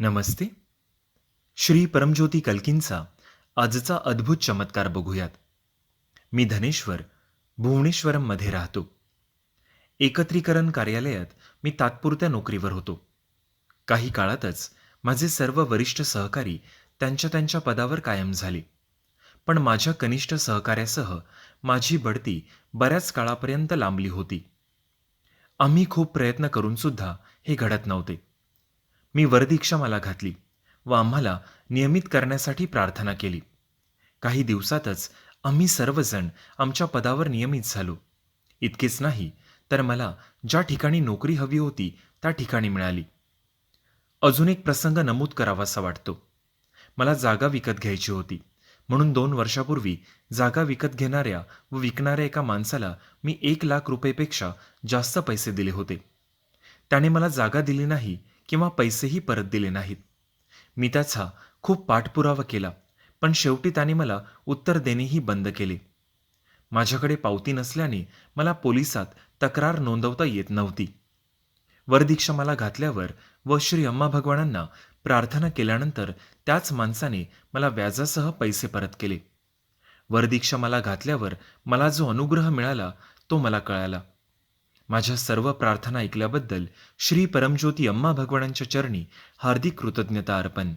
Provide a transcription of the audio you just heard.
नमस्ते. श्री परमज्योती कल्कींचा आजचा अद्भुत चमत्कार बघूयात. मी धनेश्वर भुवनेश्वरममध्ये राहतो. एकत्रीकरण कार्यालयात मी तात्पुरत्या नोकरीवर होतो. काही काळातच माझे सर्व वरिष्ठ सहकारी त्यांच्या त्यांच्या पदावर कायम झाले. पण माझ्या कनिष्ठ सहकार्यासह माझी बढती बऱ्याच काळापर्यंत लांबली होती. आम्ही खूप प्रयत्न करूनसुद्धा हे घडत नव्हते. मी वरदीक्षा मला घातली व आम्हाला नियमित करण्यासाठी प्रार्थना केली. काही दिवसातच आम्ही सर्वजण आमच्या पदावर नियमित झालो. इतकेच नाही तर मला ज्या ठिकाणी नोकरी हवी होती त्या ठिकाणी मिळाली. अजून एक प्रसंग नमूद करावासा वाटतो. मला जागा विकत घ्यायची होती. म्हणून दोन वर्षापूर्वी जागा विकत घेणाऱ्या व विकणाऱ्या एका माणसाला मी एक लाख रुपयेपेक्षा जास्त पैसे दिले होते. त्याने मला जागा दिली नाही किंवा पैसेही परत दिले नाहीत. मी त्याचा खूप पाठपुरावा केला पण शेवटी त्याने मला उत्तर देणेही बंद केले. माझ्याकडे पावती नसल्याने मला पोलिसात तक्रार नोंदवता येत नव्हती. वरदीक्षा मला घातल्यावर व श्री अम्मा भगवानांना प्रार्थना केल्यानंतर त्याच माणसाने मला व्याजासह पैसे परत केले. वरदीक्षा मला घातल्यावर मला जो अनुग्रह मिळाला तो मला कळाला. माझ्या सर्व प्रार्थना ऐकल्याबद्दल श्री परमज्योती अम्मा भगवानांच्या चरणी हार्दिक कृतज्ञता अर्पण.